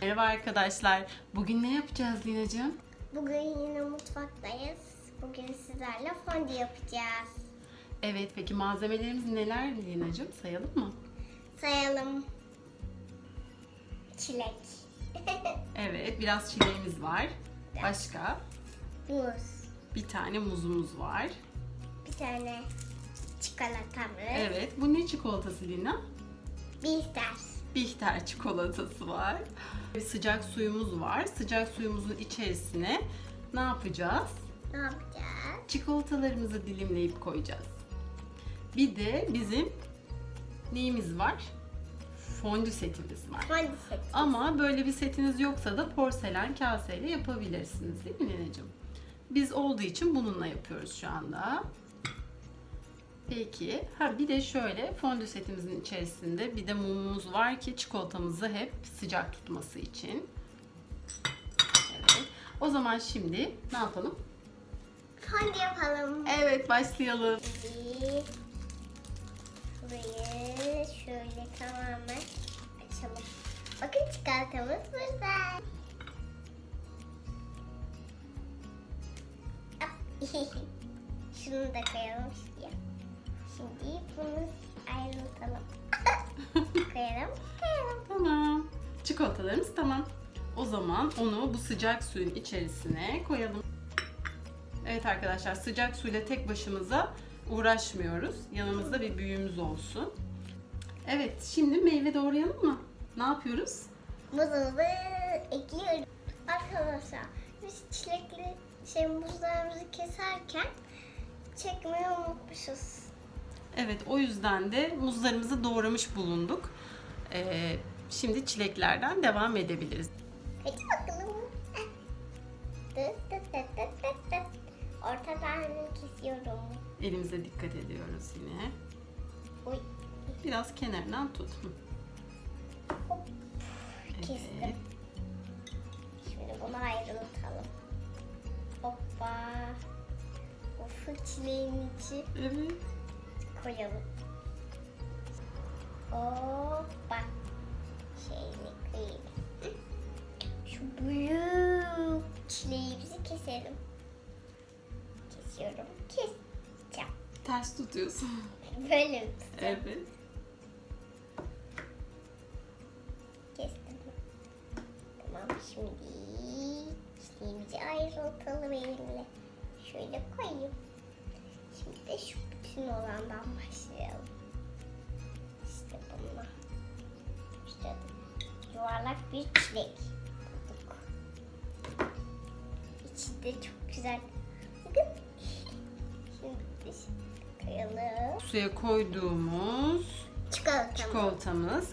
Merhaba arkadaşlar. Bugün ne yapacağız Lina'cığım? Bugün yine mutfaktayız. Bugün sizlerle fondü yapacağız. Evet peki malzemelerimiz neler Lina'cığım? Sayalım mı? Sayalım. Çilek. Evet biraz çileğimiz var. Başka? Muz. Bir tane muzumuz var. Bir tane çikolatamız. Evet bu ne çikolatası Lina? Bihter. Bihter çikolatası var. Sıcak suyumuz var. Sıcak suyumuzun içerisine ne yapacağız? Ne yapacağız? Çikolatalarımızı dilimleyip koyacağız. Bir de bizim neyimiz var? Fondü setimiz var. Fondü seti. Ama böyle bir setiniz yoksa da porselen kaseyle yapabilirsiniz değil mi Lina'cığım? Biz olduğu için bununla yapıyoruz şu anda. Peki. Ha bir de şöyle fondü setimizin içerisinde bir de mumumuz var ki çikolatamızı hep sıcak tutması için. Evet. O zaman şimdi ne yapalım? Fondü yapalım. Evet başlayalım. Şimdi şöyle tamamen açalım. Bakın çikolatamız burada. Hop. Şunu da koyalım şuraya. Şimdi bunu ayrıltalım. koyalım, koyalım. Tamam. Çikolatalarımız tamam. O zaman onu bu sıcak suyun içerisine koyalım. Evet arkadaşlar sıcak suyla tek başımıza uğraşmıyoruz. Yanımızda bir büyüğümüz olsun. Evet şimdi meyve doğrayalım mı? Ne yapıyoruz? Muzumuzu ekliyoruz. Arkadaşlar biz çilekli şey muzlarımızı keserken çekmeyi unutmuşuz. Evet o yüzden de muzlarımızı doğramış bulunduk. Ee, şimdi çileklerden devam edebiliriz. Hadi bakalım. Ortadan kesiyorum. Elimize dikkat ediyoruz yine. Uy, Biraz kenarından tut. Hop. Kestim. Evet. Şimdi bunu ayrıltalım. Hoppa. Ufuk çileğin içi Evet. Koyalım. Hoppa. Şeyini koyayım. Şu büyük çileğimizi keselim. Kesiyorum. Keseceğim. Ters tutuyorsun. Böyle mi tutacağım? Evet. Kestim. Tamam şimdi çileğimizi ayrıltalım elimle. Şöyle koyayım. Şimdi de şu bütün olandan başlayalım. İşte bununla. İşte yuvarlak bir çilek bulduk. İçi de çok güzel. Bakın. Şimdi şimdi koyalım. Suya koyduğumuz Çikolata. çikolatamız.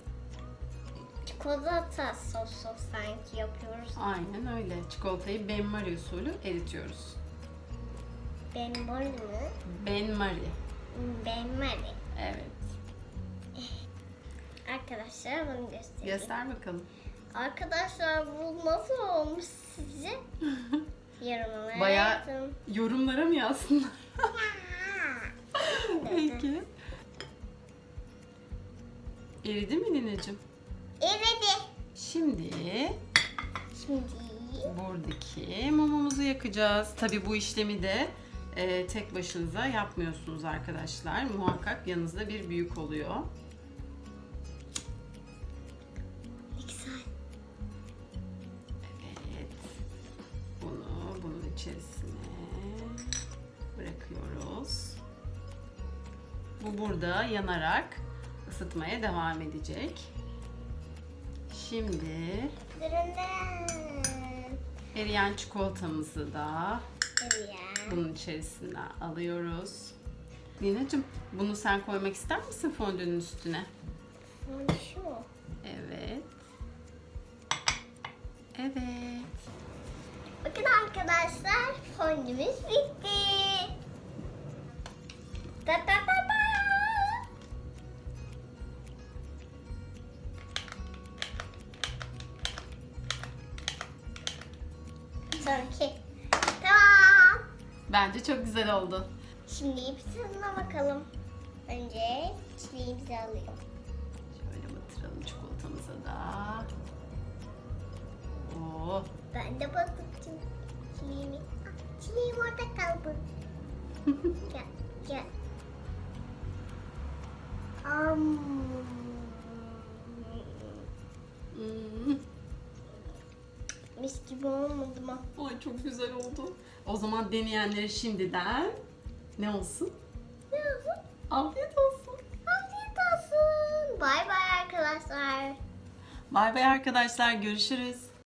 Çikolata sosu sanki yapıyoruz. Aynen öyle. Çikolatayı benmari usulü eritiyoruz. Ben mor mu? Benmari. Ben Mari. Evet. Arkadaşlar bunu göstereyim. Göster bakalım. Arkadaşlar bu nasıl olmuş sizce? Yorumlara Bayağı- yazın. Yorumlara mı yazsınlar? Peki. Eridi mi Lina'cığım? Evet. Şimdi Şimdi buradaki mumumuzu yakacağız. Tabi bu işlemi de e, tek başınıza yapmıyorsunuz arkadaşlar. Muhakkak yanınızda bir büyük oluyor. güzel. Evet. Bunu bunun içerisine bırakıyoruz. Bu burada yanarak ısıtmaya devam edecek. Şimdi eriyen çikolatamızı da Evet. Bunun içerisine alıyoruz. Lina'cığım bunu sen koymak ister misin fondünün üstüne? Şu? Evet. Evet. Bakın arkadaşlar fondümüz bitti. Ta Bence çok güzel oldu. Şimdi bir tadına bakalım. Önce çileğimizi alıyorum. Şöyle batıralım çikolatamıza da. Ben de çi- çileğimi. Ah, Çileğim orada kaldı. gel, gel. Am. Ay çok güzel oldu. O zaman deneyenlere şimdiden ne olsun? Ne olsun? Afiyet olsun. Afiyet olsun. Bay bay arkadaşlar. Bay bay arkadaşlar görüşürüz.